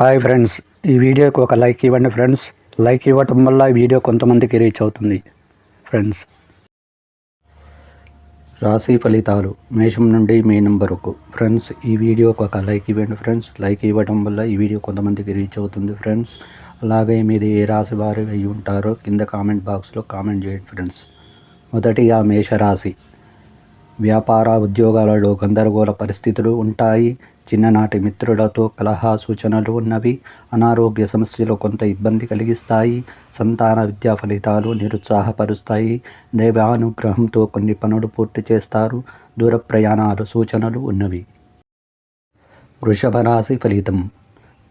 Hi friends ఈ వీడియోకి ఒక లైక్ ఇవ్వండి ఫ్రెండ్స్. లైక్ ఇవ్వటం వల్ల ఈ వీడియో కొంతమందికి రీచ్ అవుతుంది. ఫ్రెండ్స్. రాశి ఫలితాలు మేషం నుండి మే వరకు ఫ్రెండ్స్ ఈ వీడియోకి ఒక లైక్ ఇవ్వండి ఫ్రెండ్స్. లైక్ ఇవ్వడం వల్ల ఈ వీడియో కొంతమందికి రీచ్ అవుతుంది ఫ్రెండ్స్. అలాగే మీది ఏ రాశి వారు అయి ఉంటారో కింద కామెంట్ బాక్స్లో కామెంట్ చేయండి ఫ్రెండ్స్. మొదటిగా మేషరాశి. వ్యాపార ఉద్యోగాలలో గందరగోళ పరిస్థితులు ఉంటాయి. చిన్ననాటి మిత్రులతో కలహా సూచనలు ఉన్నవి అనారోగ్య సమస్యలు కొంత ఇబ్బంది కలిగిస్తాయి. సంతాన విద్యా ఫలితాలు నిరుత్సాహపరుస్తాయి. దైవానుగ్రహంతో కొన్ని పనులు పూర్తి చేస్తారు. దూర ప్రయాణాలు సూచనలు ఉన్నవి. వృషభ రాశి ఫలితం.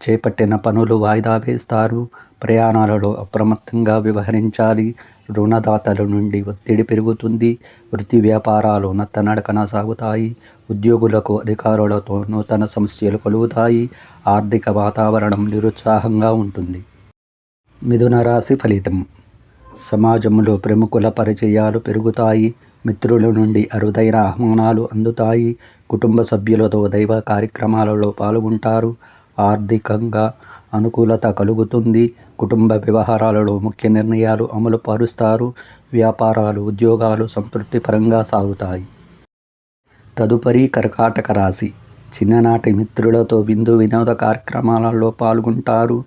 చేపట్టిన పనులు వాయిదా వేస్తారు. ప్రయాణాలలో అప్రమత్తంగా వ్యవహరించాలి. రుణదాతల నుండి ఒత్తిడి పెరుగుతుంది. వృత్తి వ్యాపారాలు నత్తనడకన సాగుతాయి. ఉద్యోగులకు అధికారులతో నూతన సమస్యలు కలుగుతాయి. ఆర్థిక వాతావరణం నిరుత్సాహంగా ఉంటుంది. మిథున రాశి ఫలితం. సమాజంలో ప్రముఖుల పరిచయాలు పెరుగుతాయి. మిత్రుల నుండి అరుదైన ఆహ్వానాలు అందుతాయి. కుటుంబ సభ్యులతో దైవ కార్యక్రమాలలో పాల్గొంటారు. ఆర్థికంగా అనుకూలత కలుగుతుంది. కుటుంబ వ్యవహారాలలో ముఖ్య నిర్ణయాలు అమలు పరుస్తారు. వ్యాపారాలు ఉద్యోగాలు సంతృప్తిపరంగా సాగుతాయి. తదుపరి కర్కాటక రాశి. చిన్ననాటి మిత్రులతో విందు వినోద కార్యక్రమాలలో పాల్గొంటారు.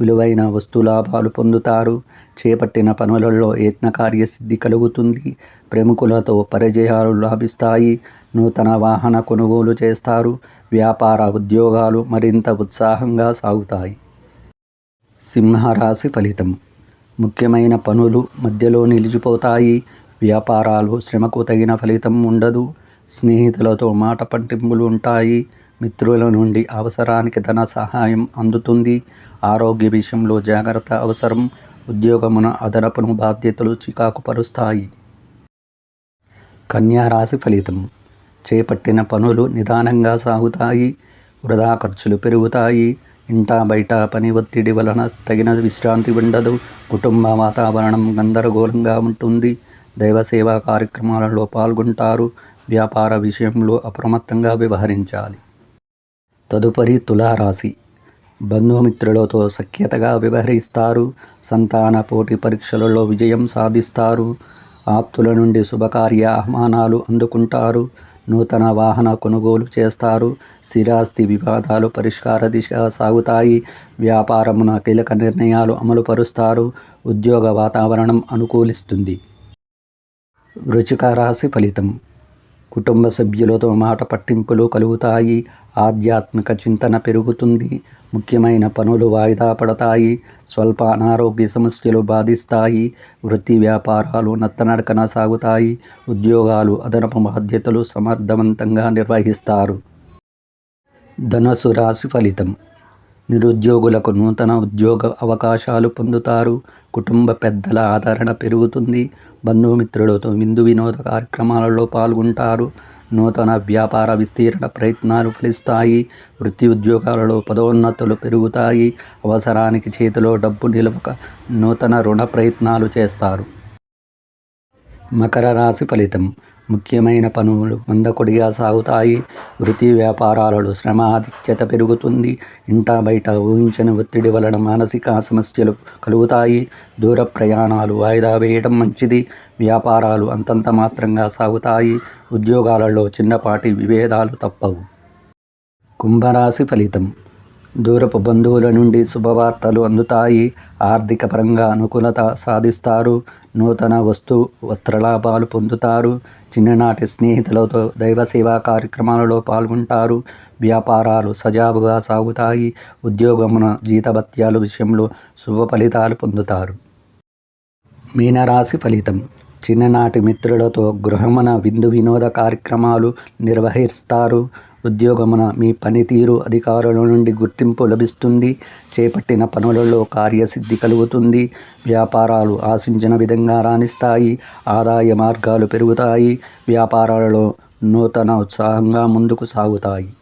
విలువైన వస్తులాభాలు పొందుతారు. చేపట్టిన పనులలో యత్న కార్యసిద్ధి కలుగుతుంది. ప్రముఖులతో పరిచయాలు లాభిస్తాయి. నూతన వాహన కొనుగోలు చేస్తారు. వ్యాపార ఉద్యోగాలు మరింత ఉత్సాహంగా సాగుతాయి. సింహరాశి ఫలితం. ముఖ్యమైన పనులు మధ్యలో నిలిచిపోతాయి. వ్యాపారాలు శ్రమకు తగిన ఫలితం ఉండదు. స్నేహితులతో మాట పట్టింపులు ఉంటాయి. మిత్రుల నుండి అవసరానికి ధన సహాయం అందుతుంది. ఆరోగ్య విషయంలో జాగ్రత్త అవసరం. ఉద్యోగమున అదనపును బాధ్యతలు చికాకు పరుస్తాయి రాశి ఫలితం. చేపట్టిన పనులు నిదానంగా సాగుతాయి. వృధా ఖర్చులు పెరుగుతాయి. ఇంటా బయట పని ఒత్తిడి వలన తగిన విశ్రాంతి ఉండదు. కుటుంబ వాతావరణం గందరగోళంగా ఉంటుంది. దైవ సేవా కార్యక్రమాలలో పాల్గొంటారు. వ్యాపార విషయంలో అప్రమత్తంగా వ్యవహరించాలి. తదుపరి తులారాశి. బంధుమిత్రులతో సఖ్యతగా వ్యవహరిస్తారు. సంతాన పోటీ పరీక్షలలో విజయం సాధిస్తారు. ఆప్తుల నుండి శుభకార్య ఆహ్వానాలు అందుకుంటారు. నూతన వాహన కొనుగోలు చేస్తారు. స్థిరాస్తి వివాదాలు పరిష్కార దిశగా సాగుతాయి. వ్యాపారమున కీలక నిర్ణయాలు అమలుపరుస్తారు. ఉద్యోగ వాతావరణం అనుకూలిస్తుంది. వృచిక రాశి ఫలితం. కుటుంబ సభ్యులతో మాట పట్టింపులు కలుగుతాయి. ఆధ్యాత్మిక చింతన పెరుగుతుంది. ముఖ్యమైన పనులు వాయిదా పడతాయి. స్వల్ప అనారోగ్య సమస్యలు బాధిస్తాయి. వృత్తి వ్యాపారాలు నత్తనడకన సాగుతాయి. ఉద్యోగాలు అదనపు బాధ్యతలు సమర్థవంతంగా నిర్వహిస్తారు. ధనుసు రాశి ఫలితం. నిరుద్యోగులకు నూతన ఉద్యోగ అవకాశాలు పొందుతారు. కుటుంబ పెద్దల ఆదరణ పెరుగుతుంది. బంధుమిత్రులతో విందు వినోద కార్యక్రమాలలో పాల్గొంటారు. నూతన వ్యాపార విస్తీరణ ప్రయత్నాలు ఫలిస్తాయి. వృత్తి ఉద్యోగాలలో పదోన్నతులు పెరుగుతాయి. అవసరానికి చేతిలో డబ్బు నిలవక నూతన రుణ ప్రయత్నాలు చేస్తారు. మకర రాశి ఫలితం. ముఖ్యమైన పనులు మందకొడిగా సాగుతాయి. వృత్తి వ్యాపారాలలో శ్రమ ఆధిక్యత పెరుగుతుంది. ఇంటా బయట ఊహించని ఒత్తిడి వలన మానసిక సమస్యలు కలుగుతాయి. దూర ప్రయాణాలు వాయిదా వేయడం మంచిది. వ్యాపారాలు అంతంత మాత్రంగా సాగుతాయి. ఉద్యోగాలలో చిన్నపాటి విభేదాలు తప్పవు. కుంభరాశి ఫలితం. దూరపు బంధువుల నుండి శుభవార్తలు అందుతాయి. ఆర్థిక పరంగా అనుకూలత సాధిస్తారు. నూతన వస్తు వస్త్రలాభాలు పొందుతారు. చిన్ననాటి స్నేహితులతో దైవ సేవా కార్యక్రమాలలో పాల్గొంటారు. వ్యాపారాలు సజావుగా సాగుతాయి. ఉద్యోగమున జీతభత్యాల విషయంలో శుభ ఫలితాలు పొందుతారు. మీనరాశి ఫలితం. చిన్ననాటి మిత్రులతో గృహమున విందు వినోద కార్యక్రమాలు నిర్వహిస్తారు. ఉద్యోగమున మీ పనితీరు అధికారుల నుండి గుర్తింపు లభిస్తుంది. చేపట్టిన పనులలో కార్యసిద్ధి కలుగుతుంది. వ్యాపారాలు ఆశించిన విధంగా రాణిస్తాయి. ఆదాయ మార్గాలు పెరుగుతాయి. వ్యాపారాలలో నూతన ఉత్సాహంగా ముందుకు సాగుతాయి.